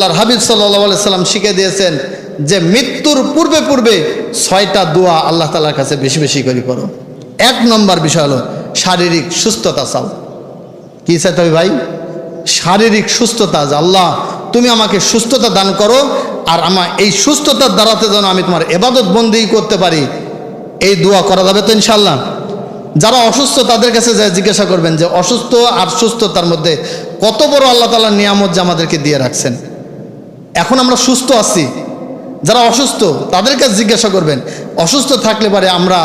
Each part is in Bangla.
আল্লাহর হাবিব সাল্লাহ সাল্লাম শিখে দিয়েছেন যে মৃত্যুর পূর্বে পূর্বে ছয়টা দোয়া আল্লাহ তালার কাছে বেশি বেশি করে করো এক নম্বর বিষয় হলো শারীরিক সুস্থতা চাও। কি চাইতে হবে ভাই? শারীরিক সুস্থতা যে আল্লাহ, তুমি আমাকে সুস্থতা দান করো আর আমার এই সুস্থতার দ্বারাতে যেন আমি তোমার এবাদত বন্দি করতে পারি। এই দোয়া করা যাবে তো ইনশাল্লাহ যারা অসুস্থ তাদের কাছে যা জিজ্ঞাসা করবেন যে অসুস্থ আর সুস্থতার মধ্যে কত বড় আল্লাহ তালার নিয়ামত যে আমাদেরকে দিয়ে রাখছেন। এখন আমরা সুস্থ আছি। যারা অসুস্থ, তাদের কাছে জিজ্ঞাসা করবেন, অসুস্থ থাকলে পারে আমরা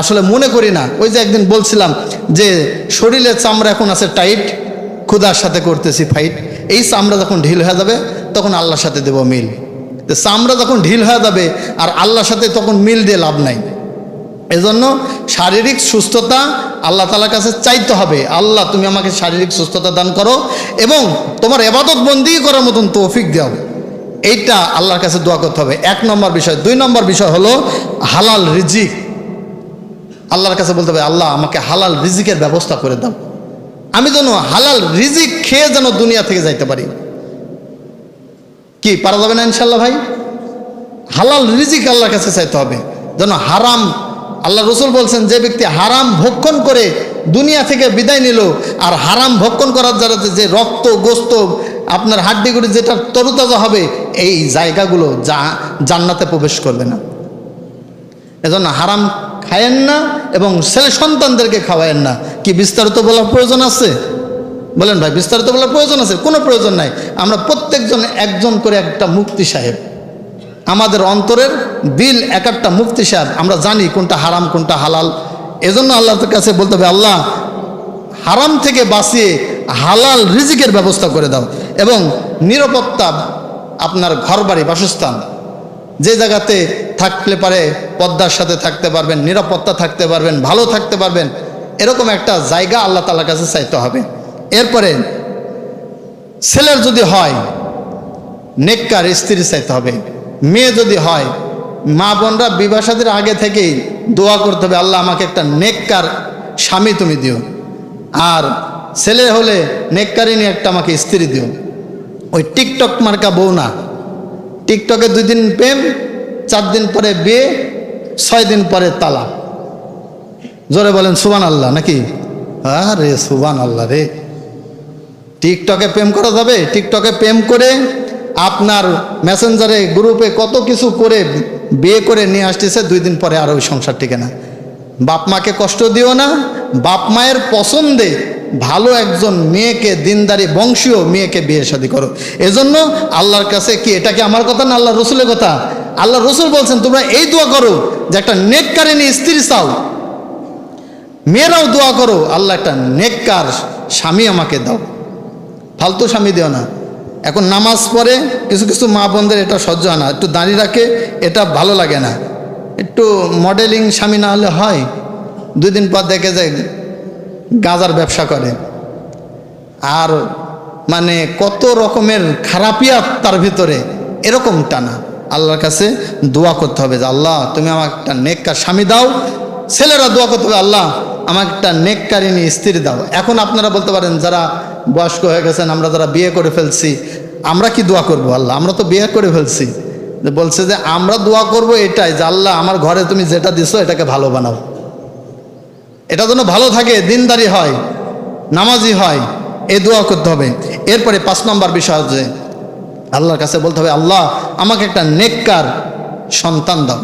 আসলে মনে করি না। ওই যে একদিন বলছিলাম যে শরীরের চামড়া এখন আছে টাইট, ক্ষুধার সাথে করতেছি ফাইট এই চামড়া যখন ঢিল হয়ে যাবে, তখন আল্লাহর সাথে দেব মিল। তো চামড়া যখন ঢিল হয়ে যাবে, আর আল্লাহর সাথে তখন মিল দিয়ে লাভ নাই। এজন্য শারীরিক সুস্থতা আল্লাহ তালার কাছে চাইতে হবে। আল্লাহ, তুমি আমাকে শারীরিক সুস্থতা দান করো এবং তোমার এবাদত বন্দি করার মতন তৌফিক দাও। এইটা আল্লাহর কাছে দোয়া করতে হবে। এক নম্বর বিষয়। দুই নম্বর বিষয় হলো হালাল রিজিক। আল্লাহর কাছে বলতে হবে, আল্লাহ, আমাকে হালাল রিজিকের ব্যবস্থা করে দাও। আমি যেন হালাল রিজিক খেয়ে যেন দুনিয়া থেকে যাইতে পারি। কি, পারা যাবে না ইনশাল্লাহ ভাই? হালাল রিজিক আল্লাহর কাছে চাইতে হবে। যেন হারাম, আল্লাহ রসুল বলছেন, যে ব্যক্তি হারাম ভক্ষণ করে দুনিয়া থেকে বিদায় নিল, আর হারাম ভক্ষণ করার দ্বারা যে রক্ত, গোস্ত আপনার হাড্ডিগুলি যেটা তরুতাজা হবে, এই জায়গাগুলো যা জান্নাতে প্রবেশ করবে না। এজন্য হারাম খায়েন না এবং ছেলে সন্তানদেরকে খাওয়ায়েন না। কি বিস্তারিত বলার প্রয়োজন আছে? বলেন ভাই, বিস্তারিত বলার প্রয়োজন আছে? কোনো প্রয়োজন নাই। আমরা প্রত্যেকজন একজন করে একটা মুক্তি সাহেব। আমাদের অন্তরের দিল এক একটা মুক্তি সাহেব। আমরা জানি কোনটা হারাম, কোনটা হালাল। এজন্য আল্লাহর কাছে বলতে হবে, আল্লাহ হারাম থেকে বাঁচিয়ে হালাল রিজিকের ব্যবস্থা করে দাও। এবং নিরাপত্তা আপনার ঘরবাড়ি, বাসস্থান, যে জায়গাতে থাকলে পারে পদ্মার সাথে থাকতে পারবেন, নিরাপত্তা থাকতে পারবেন, ভালো থাকতে পারবেন, এরকম একটা জায়গা আল্লাহ তালার কাছে চাইতে হবে। এরপরে ছেলের যদি হয়, নেককার স্ত্রী চাইতে হবে। মেয়ে যদি হয়, মা বোনরা বিবাসাদের আগে থেকেই দোয়া করতে হবে, আল্লাহ আমাকে একটা নেককার স্বামী তুমি দিও। আর ছেলে হলে নেককারিনী একটা আমাকে স্ত্রী দিও। ওই টিকটক মার্কা বউ না। টিকটকে দুই দিন প্রেম, চার দিন পরে বিয়ে, ছয় দিন পরে তালা জোরে বলেন সুবান আল্লাহ নাকি? আরে সুবান আল্লাহ রে। টিকটকে প্রেম করা যাবে? টিকটকে প্রেম করে আপনার মেসেঞ্জারে গ্রুপে কত কিছু করে বিয়ে করে নিয়ে আসতেছে, দুই দিন পরে আর ওই সংসার টিকে না। বাপ মাকে কষ্ট দিও না, বাপ মায়ের পছন্দে ভালো একজন মেয়েকে, দিনদারি বংশীয় মেয়েকে বিয়ে শাদী করো। এজন্য আল্লাহর কাছে কি এটা কি আমার কথা না আল্লাহ রসুলের কথা? আল্লাহ রসুল বলছেন, তোমরা এই দোয়া করো যে একটা নেককারিনী স্ত্রী চাও। মেয়েরাও দোয়া করো, আল্লাহ একটা নেককার স্বামী আমাকে দাও। ফালতু স্বামী দিও না। এখন নামাজ পড়ে কিছু কিছু মা বোনদের এটা সহ্য হয় না। একটু দাঁড়িয়ে রাখে, এটা ভালো লাগে না। একটু মডেলিং স্বামী না হলে হয়। দুই দিন পর দেখে যায় গাজার ব্যবসা করে। আর মানে কত রকমের খারাপিয়াত তার ভিতরে এরকম টানা আল্লাহর কাছে দোয়া করতে হবে যে, আল্লাহ, তুমি আমাকে একটা নেককার স্বামী দাও। ছেলেরা দোয়া করতে হবে, আল্লাহ, আমাকে একটা নেককারিনী স্ত্রী দাও। এখন আপনারা বলতে পারেন, যারা বয়স্ক হয়ে গেছেন, আমরা যারা বিয়ে করে ফেলছি, আমরা কি দোয়া করব, আল্লাহ? আমরা তো বিয়ে করে ফেলছি। বলছে যে, আমরা দোয়া করব এটাই যে, আল্লাহ, আমার ঘরে তুমি যেটা দিছো, এটাকে ভালো বানাও। এটা যেন ভালো থাকে, দিনদারি হয়, নামাজি হয় এ দোয়া করতে হবে। এরপরে পাঁচ নম্বর বিষয় হচ্ছে, আল্লাহর কাছে বলতে হবে, আল্লাহ, আমাকে একটা নেককার সন্তান দাও।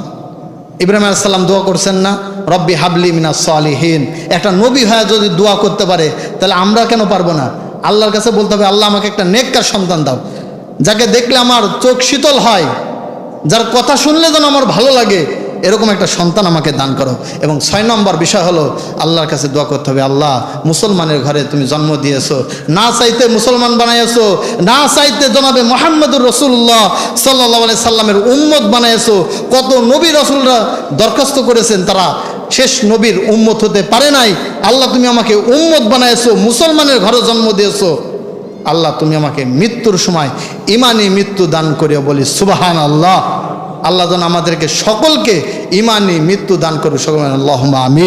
ইব্রাহিম আলাইসাল্লাম দোয়া করছেন না, রব্বি হাবলি মিনা সালিহীন। একটা নবী হয়ে যদি দোয়া করতে পারে, তাহলে আমরা কেন পারব না? আল্লাহর কাছে বলতে হবে, আল্লাহ, আমাকে একটা নেককার সন্তান দাও। যাকে দেখলে আমার চোখ শীতল হয়, যার কথা শুনলে যেন আমার ভালো লাগে এরকম একটা সন্তান আমাকে দান করো। এবং ছয় নম্বর বিষয় হলো, আল্লাহর কাছে দোয়া করতে হবে, আল্লাহ, মুসলমানের ঘরে তুমি জন্ম দিয়েছ। না চাইতে মুসলমান বানাইছো, না চাইতে জনাবে মোহাম্মদুর রসুল্লাহ সাল্লাহ সাল্লামের উম্মত বানাইছো। কত নবী রসুলরা দরখাস্ত করেছেন তারা, শেষ নবীর উম্মত হতে পারে নাই। আল্লাহ, তুমি আমাকে উম্মত বানাইছো, মুসলমানের ঘরে জন্ম দিয়েছ। আল্লাহ, তুমি আমাকে মৃত্যুর সময় ইমানি মৃত্যু দান করিও বলি সুবাহান আল্লাহ আল্লাহ যেন আমাদেরকে সকলকে ইমানি মৃত্যু দান করবে সকল আল্লাহ আমি